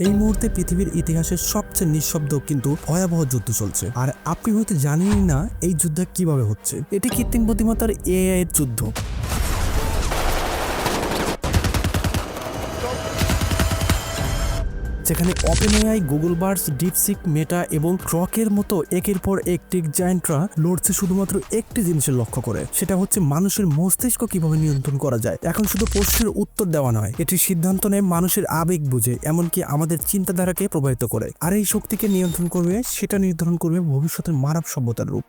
এই মুহূর্তে পৃথিবীর ইতিহাসের সবচেয়ে নিঃশব্দ কিন্তু ভয়াবহ যুদ্ধ চলছে। আর আপনি হয়তো জানেনই না এই যুদ্ধ কীভাবে হচ্ছে। এটি কৃত্রিম বুদ্ধিমত্তার এআই এর যুদ্ধ। যেখানে open AI Google Bard DeepSeek Meta এবং ক্রকের মতো একের পর একটি জায়েন্টরা লড়ছে শুধুমাত্র একটি জিনিসের লক্ষ্য করে, সেটা হচ্ছে মানুষের মস্তিষ্ক কীভাবে নিয়ন্ত্রণ করা যায়। এখন শুধু প্রশ্নের উত্তর দেওয়া নয়, এটি সিদ্ধান্ত নেয় মানুষের আবেগ বুঝে, এমনকি আমাদের চিন্তাধারাকে প্রভাবিত করে। আর এই শক্তিকে নিয়ন্ত্রণ করবে, সেটা নির্ধারণ করবে ভবিষ্যতের মানব সভ্যতার রূপ।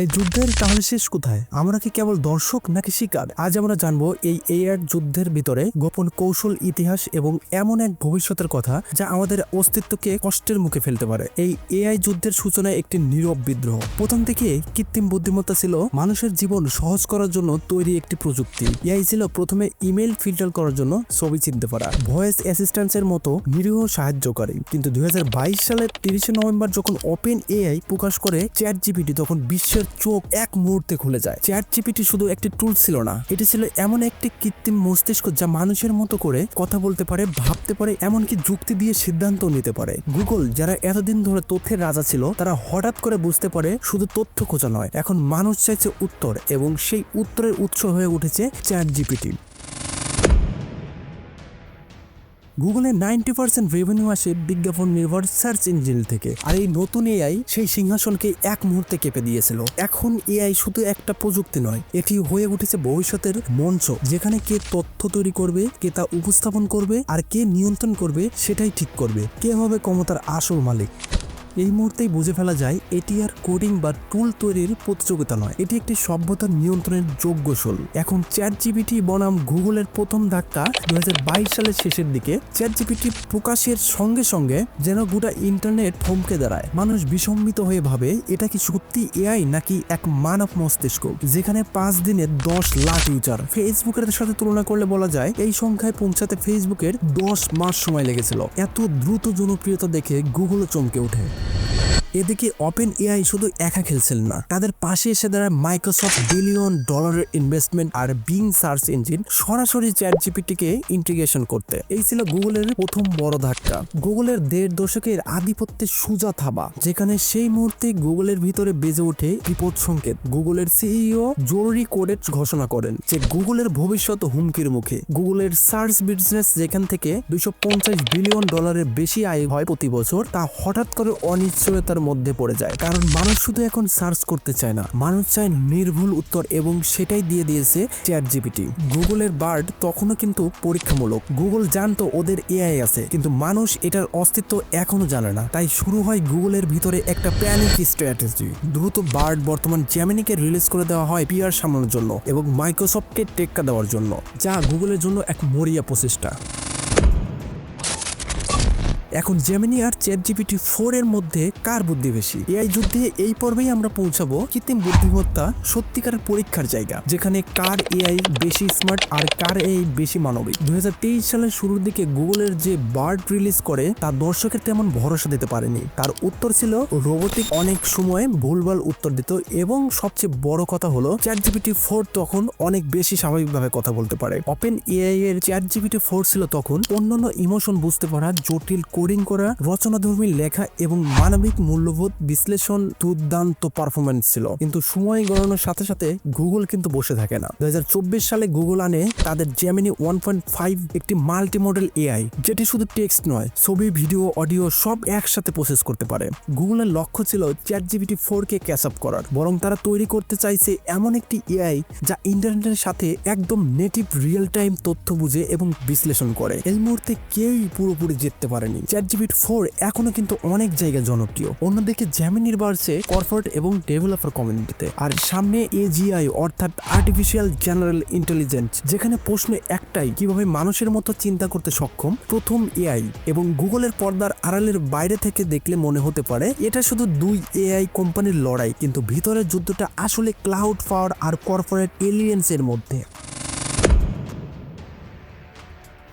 এই যুদ্ধের তাহলে শেষ কোথায়? আমরা কি কেবল দর্শক নাকি শিকার? আজ আমরা জানব এই এআই যুদ্ধের ভিতরে গোপন কৌশল, ইতিহাস এবং এমন এক ভবিষ্যতের কথা যা আমাদের অস্তিত্বকে কষ্টের মুখে ফেলতে পারে। এই এআই যুদ্ধের সূচনায় একটি নীরব বিদ্রোহ। প্রথম থেকে কৃত্রিম বুদ্ধিমত্তা ছিল মানুষের জীবন সহজ করার জন্য তৈরি একটি প্রযুক্তি। এআই ছিল প্রথমে ইমেল ফিল্টার করার জন্য ছবি চিনতে পারা। ভয়েস অ্যাসিস্ট্যান্সের মতো নিরীহ সাহায্যকারী। কিন্তু দুই হাজার বাইশ সালের তিরিশে নভেম্বর যখন ওপেন এআই প্রকাশ করে চ্যাট জিপিটি, তখন বিশ্বের চোখ এক মুহূর্তে খুলে যায়। চ্যাট জিপিটি শুধু একটি টুল ছিল না, এটি ছিল এমন একটি কৃত্রিম মস্তিষ্ক যা মানুষের মতো করে কথা বলতে পারে, ভাবতে পারে, এমনকি যুক্তি দিয়ে সিদ্ধান্ত নিতে পারে। গুগল যারা এতদিন ধরে তথ্যের রাজা ছিল, তারা হঠাৎ করে বুঝতে পারে শুধু তথ্য খোঁজা নয়, এখন মানুষ চাইছে উত্তর এবং সেই উত্তরের উৎস হয়ে উঠেছে চ্যাট জিপিটি গুগলের নাইনটি পার্সেন্ট রেভিনিউ আসে বিজ্ঞাপন নির্ভর সার্চ ইঞ্জিন থেকে। আর এই নতুন এআই সেই সিংহাসনকে এক মুহূর্তে কেঁপে দিয়েছিল। এখন এআই শুধু একটা প্রযুক্তি নয়, এটি হয়ে উঠেছে ভবিষ্যতের মঞ্চ, যেখানে কে তথ্য তৈরি করবে, কে তা উপস্থাপন করবে, আর কে নিয়ন্ত্রণ করবে, সেটাই ঠিক করবে। কে হবে ক্ষমতার আসল মালিক? এই মুহূর্তেই বুঝে ফেলা যায়, এটি আর কোডিং বা টুল তৈরির প্রতিযোগিতা নয়। এটি একটি সভ্যতার নিয়ন্ত্রণের যোগ্যশল এখন চ্যাট জিপিটি বনাম গুগলের প্রথম ধাক্কা দু হাজার বাইশ সালের শেষের দিকে। চ্যাট জিপিটি প্রকাশের সঙ্গে সঙ্গে যেন গোটা ইন্টারনেট থমকে দাঁড়ায়। মানুষ বিসম্মিত হয়ে ভাবে, এটা কি সত্যি এআই নাকি এক মানব মস্তিষ্ক? যেখানে পাঁচ দিনে দশ লাখ ইউজার। ফেসবুকের সাথে তুলনা করলে বলা যায়, এই সংখ্যায় পৌঁছাতে ফেসবুকের দশ মাস সময় লেগেছিল। এত দ্রুত জনপ্রিয়তা দেখে গুগলও চমকে ওঠে। এদিকে ওপেন এআই শুধু একা খেলছিলেন না, তাদের পাশে এসে দাঁড়ায় মাইক্রোসফট বিলিয়ন ডলারের ইনভেস্টমেন্ট আর বিং সার্চ ইঞ্জিন সরাসরি চ্যাট জিপিটিকে ইন্টিগ্রেশন করতে। এই ছিল গুগলের প্রথম বড় ধাক্কা। গুগলের দেড় দশকের আধিপত্যের সুজা থাবা, যেখানে সেই মুহূর্তে গুগলের ভিতরে বেজে ওঠে বিপদ সংকেত। গুগলের সিইও জরুরি কোডের ঘোষণা করেন যে গুগলের ভবিষ্যৎ হুমকির মুখে। গুগলের সার্চ বিজনেস যেখান থেকে দুইশো পঞ্চাশ বিলিয়ন ডলারের বেশি আয় হয় প্রতি বছর, তা হঠাৎ করে অনিশ্চয়তার মধ্যে পড়ে যায়। কারণ মানুষ শুধু এখন সার্চ করতে চায় না। মানুষ চায় নির্ভুল উত্তর এবং সেটাই দিয়ে দিয়েছে চ্যাট জিপিটি গুগলের বার্ড তখনও কিন্তু পরীক্ষামূলক। গুগল জানতো ওদের এআই আছে, কিন্তু মানুষ এটার অস্তিত্ব এখনও জানে না। তাই শুরু হয় গুগলের ভিতরে একটা প্যানিক স্ট্র্যাটেজি দ্রুত বার্ড বর্তমান জ্যামিনিকে রিলিজ করে দেওয়া হয় পিয়ার সামলানোর জন্য এবং মাইক্রোসফটকে টেক্কা দেওয়ার জন্য, যা গুগলের জন্য এক মরিয়া প্রচেষ্টা। এখন জেমিনি আর চ্যাট জিপিটি ফোর এর মধ্যে কার বুদ্ধি বেশি? এআই যুদ্ধে এই পর্বেই আমরা পৌঁছাবো কৃত্রিম বুদ্ধিমত্তা সত্যিকারের পরীক্ষার জায়গা, যেখানে কার এআই বেশি স্মার্ট আর কার এআই বেশি মানবিক। দুই হাজার তেইশ সালের শুরুর দিকে গুগলের যে বার্ড রিলিজ করে, তা দর্শকের তেমন ভরসা দিতে পারেনি। তার উত্তর ছিল রোবোটিক অনেক সময় ভুলভাল উত্তর দিত এবং সবচেয়ে বড় কথা হলো চ্যাট জিপিটি ফোর তখন অনেক বেশি স্বাভাবিকভাবে কথা বলতে পারে। ওপেন এআই এর চ্যাট জিপিটি ফোর ছিল তখন অন্যান্য ইমোশন বুঝতে পারা জটিল কোডিং করা, রচনাধর্মী লেখা এবং মানবিক মূল্যবোধ বিশ্লেষণ দুর্দান্ত পারফরমেন্স ছিল। কিন্তু সময় গড়ানোর সাথে সাথে গুগল কিন্তু বসে থাকে না। দুই হাজার চব্বিশ সালে গুগল আনে তাদের জেমিনি ওয়ান পয়েন্ট ফাইভ একটি মাল্টি মডেল এআই যেটি শুধু টেক্সট নয়, ছবি ভিডিও অডিও সব একসাথে প্রসেস করতে পারে। গুগলের লক্ষ্য ছিল চ্যাট জিবিটি ফোর কে ক্যাচ আপ করার, বরং তারা তৈরি করতে চাইছে এমন একটি এআই যা ইন্টারনেটের সাথে একদম নেটিভ রিয়েল টাইম তথ্য বুঝে এবং বিশ্লেষণ করে। এই মুহূর্তে কেউই পুরোপুরি জিততে পারেনি। চ্যাট জিবিট ফোর এখনও কিন্তু অনেক জায়গায় জনপ্রিয়। অন্যদিকে জ্যামিনির বাড়ছে কর্পোরেট এবং ডেভেলপার কমিউনিটিতে আর সামনে এজিআই অর্থাৎ আর্টিফিশিয়াল জেনারেল ইন্টেলিজেন্স যেখানে প্রশ্ন একটাই, কীভাবে মানুষের মতো চিন্তা করতে সক্ষম? প্রথম এআই এবং গুগলের পর্দার আড়ালের বাইরে থেকে দেখলে মনে হতে পারে, এটা শুধু দুই এআই কোম্পানির লড়াই, কিন্তু ভিতরের যুদ্ধটা আসলে ক্লাউড পাওয়ার আর কর্পোরেট এলিয়েন্সের মধ্যে।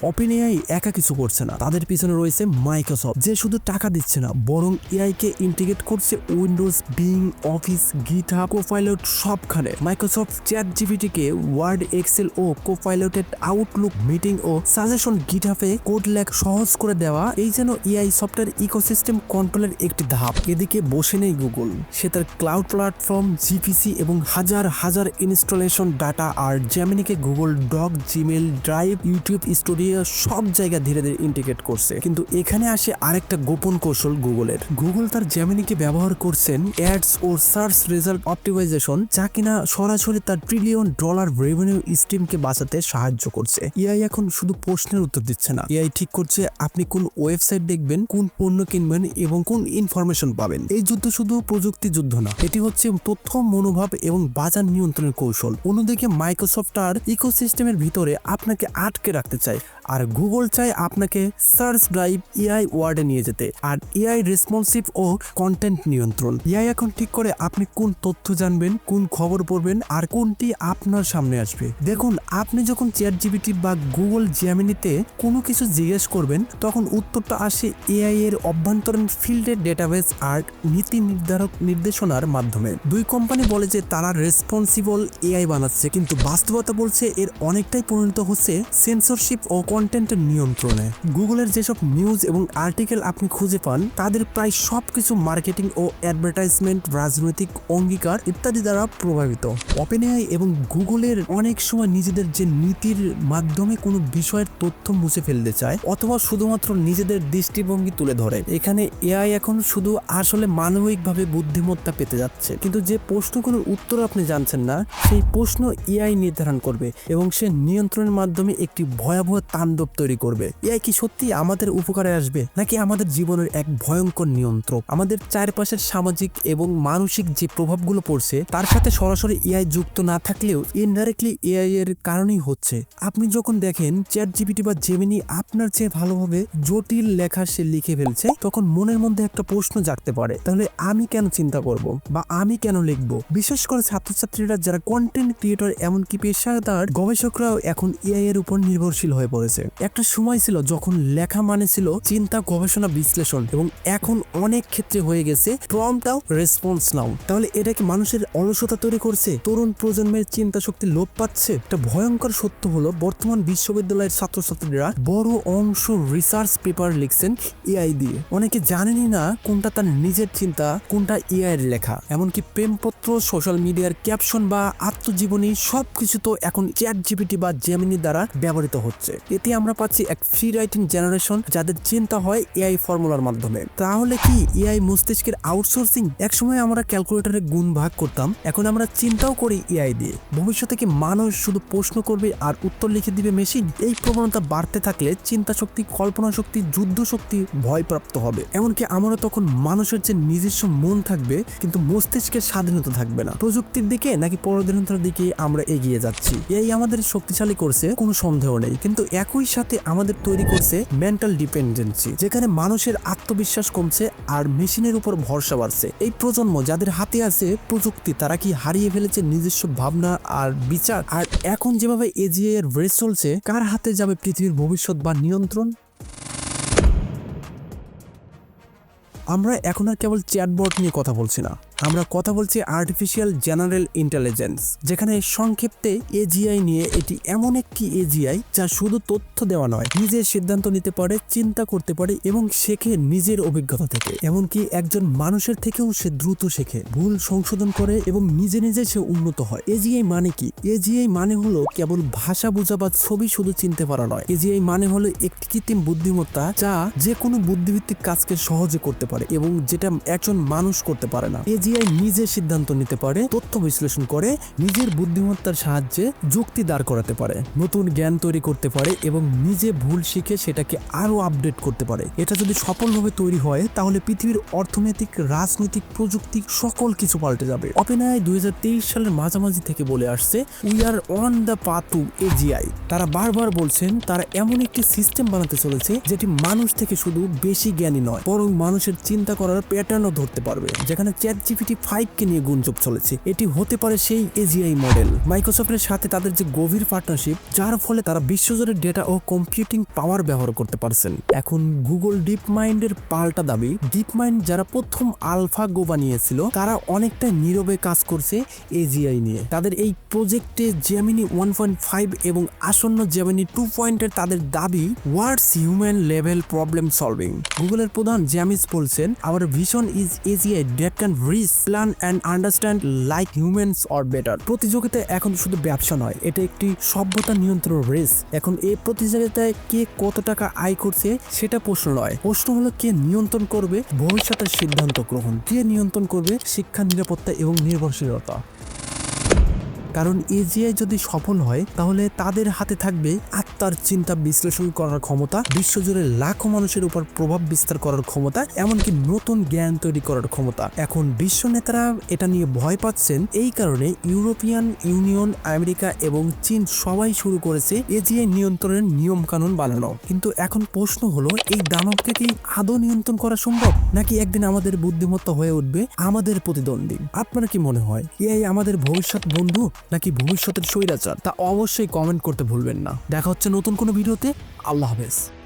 ওপেন এআই একা কিছু করছে না। তাদের পিছনে রয়েছে মাইক্রোসফট যে শুধু টাকা দিচ্ছে না, বরং এআই কে ইন্টিগ্রেট করছে Windows Bing Office GitHub Copilot সবখানে। মাইক্রোসফট চ্যাট জিপিটি কে ওয়ার্ড এক্সেল ও কোপাইলটেড আউটলুক মিটিং ও সাজেশন গিটহাবে কোড লেখ সহজ করে দেওয়া, এই যেন এআই সফটওয়্যার ইকোসিস্টেম কন্ট্রোলের একটি ধাপ। এদিকে বসে নেই গুগল সে তার ক্লাউড প্ল্যাটফর্ম জিপিসি এবং হাজার হাজার ইনস্টলেশন ডাটা আর জ্যামিনিকে Google doc Gmail Drive YouTube studio সব জায়গা ধীরে ধীরে ইন্টিগ্রেট করছে। কিন্তু এখানে আসে আরেকটা গোপন কৌশল গুগলের। গুগল তার জ্যামিনিকে ব্যবহার করছেন অ্যাডস ও সার্চ রেজাল্ট অপটিমাইজেশন যা কিনা সরাসরি তার ট্রিলিয়ন ডলার রেভিনিউ স্ট্রিমকে বাঁচাতে সাহায্য করছে। এআই এখন শুধু প্রশ্নের উত্তর দিচ্ছে না। এআই ঠিক করছে আপনি কোন ওয়েবসাইট দেখবেন, কোন পণ্য কিনবেন এবং কোন ইনফরমেশন পাবেন। এই যুদ্ধ শুধু প্রযুক্তি যুদ্ধ না, এটি হচ্ছে তথ্য, মনোভাব এবং বাজার নিয়ন্ত্রণের কৌশল। অন্যদিকে মাইক্রোসফট আর ইকোসিস্টেমের ভিতরে আপনাকে আটকে রাখতে চায়। আর গুগল চায় আপনাকে সার্চ ড্রাইভ এআই ওয়ার্ডে নিয়ে যেতে। আর এআই রেসপন্সিভ ও কন্টেন্ট নিয়ন্ত্রণ। এআই এখন ঠিক করে আপনি কোন তথ্য জানবেন, কোন খবর পড়বেন আর কোনটি আপনার সামনে আসবে। দেখুন, আপনি যখন চেয়ার জিবিটি বা গুগল জ্যামিনিতে কোনো কিছু জিজ্ঞেস করবেন, তখন উত্তরটা আসে এআই এর অভ্যন্তরীণ ফিল্ডের ডেটাবেস আর নীতি নির্ধারক নির্দেশনার মাধ্যমে। দুই কোম্পানি বলে যে তারা রেসপন্সিবল এআই বানাচ্ছে, কিন্তু বাস্তবতা বলছে এর অনেকটাই পরিণত হচ্ছে সেন্সরশিপ ও কন্টেন্টের নিয়ন্ত্রণে। গুগলের যেসব নিউজ এবং আর্টিকেল আপনি খুঁজে পান, তাদের প্রায় সব কিছু মার্কেটিং ও অ্যাডভার্টাইজমেন্ট রাজনৈতিক অঙ্গীকার ইত্যাদি দ্বারা প্রভাবিত। ওপেন এআই এবং গুগলের অনেক সময় নিজেদের যে নীতির মাধ্যমে কোনো বিষয়ের তথ্য মুছে ফেলতে চায়, অথবা শুধুমাত্র নিজেদের দৃষ্টিভঙ্গি তুলে ধরে। এখানে এআই এখন শুধু আসলে মানবিকভাবে বুদ্ধিমত্তা পেতে যাচ্ছে। কিন্তু যে প্রশ্নগুলোর উত্তর আপনি জানছেন না, সেই প্রশ্ন এআই নির্ধারণ করবে এবং সে নিয়ন্ত্রণের মাধ্যমে একটি ভয়াবহ তাণ্ডব তৈরি করবে। এআই কি সত্যি আমাদের উপকারে আসবে? নাকি আমাদের জীবনের এক ভয়ঙ্কর নিয়ন্ত্রক? আমাদের চারপাশের সামাজিক এবং মানসিক যে প্রভাবগুলো পড়ছে, তার সাথে সরাসরি এআই যুক্ত না থাকলেও ইনডাইরেক্টলি এআই এর কারণেই হচ্ছে। আপনি যখন দেখেন চ্যাট জিপিটি বা জেমিনি আপনার চেয়ে ভালোভাবে জটিল লেখা সে লিখে ফেলছে, তখন মনের মধ্যে একটা প্রশ্ন জাগতে পারে, তাহলে আমি কেন চিন্তা করব? বা আমি কেন লিখব? বিশেষ করে ছাত্রছাত্রীরা যারা কন্টেন্ট ক্রিয়েটর এমনকি পেশাদার গবেষকরাও এখন এআই এর উপর নির্ভরশীল হয়ে পড়েছে। একটা সময় ছিল যখন লেখা মানে ছিল চিন্তা, গবেষণা, বিশ্লেষণ এবং এখন অনেক ক্ষেত্রে হয়ে গেছে প্রমটাও রেসপন্স নাও তাহলে এটা কি মানুষের অলসতা তৈরি করছে? তরুণ প্রজন্মের চিন্তা শক্তি লোপ পাচ্ছে? একটা ভয়ঙ্কর সত্য হলো বর্তমান বিশ্ববিদ্যালয়ের ছাত্রছাত্রীরা বড় অংশ রিসার্চ পেপার লিখছেন এআই দিয়ে। অনেকে জানেনই না কোনটা তার নিজের চিন্তা, কোনটা এআই এর লেখা। এমনকি প্রেমপত্র সোশ্যাল মিডিয়ার ক্যাপশন বা আত্মজীবনী সবকিছু তো এখন চ্যাট জিপিটি বা জেমিনি দ্বারা ব্যবহৃত হচ্ছে। এতে আমরা পাচ্ছি এক ফ্রি রাইটিং জেনারেশন যাদের চিন্তা হয় এআই ফর্মুলার মাধ্যমে। তাহলে কি এআই মস্তিষ্কের আউটসোর্সিং একসময় আমরা ক্যালকুলেটরে গুণ ভাগ করতাম, এখন আমরা চিন্তাও করি এআই দিয়ে। ভবিষ্যতে কি মানুষ শুধু প্রশ্ন করবে আর উত্তর লিখে দিবে মেশিন এই প্রবণতা বাড়তে থাকলে চিন্তা শক্তি, কল্পনা শক্তি, যুদ্ধ শক্তি ভয়প্রাপ্ত হবে। এমনকি আমরা তখন মানুষের যে নিজস্ব মন থাকবে, কিন্তু মস্তিষ্কের স্বাধীনতা থাকবে না। প্রযুক্তির দিকে নাকি পরাধীনতার দিকে আমরা এগিয়ে যাচ্ছি। এই আমাদের শক্তিশালী করছে, কোনো সন্দেহ নেই। কিন্তু একই সাথে আমাদের তৈরি করছে মেন্টাল ডিপেন্ডেন্সি যেখানে মানুষের আত্মবিশ্বাস কমছে আর মেশিনের উপর ভরসা বাড়ছে। এই প্রজন্ম যাদের হাতে আছে প্রযুক্তি, তারা কি হারিয়ে ফেলেছে নিজস্ব ভাবনা আর বিচার? আর এখন যেভাবে এজিএ এর রেস চলছে, কার হাতে যাবে পৃথিবীর ভবিষ্যৎ বা নিয়ন্ত্রণ? আমরা এখন আর কেবল চ্যাটবট নিয়ে কথা বলছি না। আমরা কথা বলছি আর্টিফিশিয়াল জেনারেল ইন্টেলিজেন্স যেখানে সংক্ষেপে এজিআই নিয়ে এটি এমন একটি এজিআই যা শুধু তথ্য দেওয়া নয়, নিজের সিদ্ধান্ত নিতে পারে, চিন্তা করতে পারে এবং শেখে নিজের অভিজ্ঞতা থেকে। এমনকি একজন মানুষের থেকেও সে দ্রুত শেখে, ভুল সংশোধন করে এবং নিজে নিজে সে উন্নত হয়। এজিআই মানে কি? এজিআই মানে হলো কেবল ভাষা বোঝা বা ছবি শুধু চিনতে পারা নয়। এজিআই মানে হলো একটি কৃত্রিম বুদ্ধিমত্তা যা যে কোনো বুদ্ধিভিত্তিক কাজকে সহজে করতে পারে এবং যেটা একজন মানুষ করতে পারে না। এজিআই নিজে সিদ্ধান্ত নিতে পারে, তথ্য বিশ্লেষণ করে, নিজের বুদ্ধিমত্তার সাহায্যে যুক্তি দাঁড় করাতে পারে, নতুন জ্ঞান তৈরি করতে পারে এবং নিজে ভুল শিখে সেটাকে আরও আপডেট করতে পারে। এটা যদি সফলভাবে তৈরি হয়, তাহলে পৃথিবীর অর্থনৈতিক, রাজনৈতিক প্রযুক্তি সকল কিছু পাল্টে যাবে। অপেনায় দুই সালের মাঝামাঝি থেকে বলে আসছে we are on the path to AGI তারা বারবার বলছেন, তারা এমন একটি সিস্টেম বানাতে চলেছে, যেটি মানুষ থেকে শুধু বেশি জ্ঞানী নয়, বরং মানুষের চিন্তা করার প্যাটার্নও ধরতে পারবে। যেখানে চ্যাট জিপিটি ফাইভ কে নিয়ে গুঞ্জব চলেছে। এটি হতে পারে সেই এজিআই মডেল মাইক্রোসফটের সাথে তাদের যে গভীর পার্টনারশিপ যার ফলে তারা বিশ্বজুড়ে ডেটা ও কম্পিউটিং পাওয়ার ব্যবহার করতে পারছেন। এখন গুগল ডিপ মাইন্ডের পাল্টা দাবি ডিপ মাইন্ড যারা প্রথম আলফা গো বানিয়েছিল, তারা অনেকটা নীরবে কাজ করছে এজিআই নিয়ে। তাদের এই প্রজেক্টে জেমিনি ওয়ান পয়েন্ট ফাইভ এবং আসন্ন জেমিনি টু পয়েন্টের তাদের দাবি towards human level problem solving গুগলের প্রধান জ্যামিস বলছেন our vision is AGI that can reason learn and understand like humans or better প্রতিযোগিতা এখন শুধু ব্যবসা নয়, এটা একটি সভ্যতা নিয়ন্ত্রণ রেস এখন এই প্রতিযোগিতায় কে কত টাকা আয় করছে সেটা প্রশ্ন নয়। প্রশ্ন হলো কে নিয়ন্ত্রণ করবে, ভবিষ্যতের সিদ্ধান্ত গ্রহণ। কে নিয়ন্ত্রণ করবে শিক্ষা, নিরাপত্তা এবং নির্ভরশীলতা। কারণ এজিআই যদি সফল হয়, তাহলে তাদের হাতে থাকবে আত্মার চিন্তা বিশ্লেষণ করার ক্ষমতা, বিশ্বজুড়ে লাখো মানুষের উপর প্রভাব বিস্তার করার ক্ষমতা, এমনকি নতুন জ্ঞান তৈরি করার ক্ষমতা। এখন বিশ্ব নেতারা এটা নিয়ে ভয় পাচ্ছেন, এই কারণে ইউরোপিয়ান ইউনিয়ন, আমেরিকা এবং চীন সবাই শুরু করেছে এজিআই নিয়ন্ত্রণের নিয়ম কানুন বানানো। কিন্তু এখন প্রশ্ন হলো, এই দানবকে কি আদৌ নিয়ন্ত্রণ করা সম্ভব? নাকি একদিন আমাদের বুদ্ধিমত্তা হয়ে উঠবে আমাদের প্রতিদ্বন্দ্বী? আপনার কি মনে হয়? এআই আমাদের ভবিষ্যৎ বন্ধু? নাকি ভবিষ্যতের স্বৈরাচার তা অবশ্যই কমেন্ট করতে ভুলবেন না। দেখা হচ্ছে নতুন কোনো ভিডিওতে। আল্লাহ হাফেজ।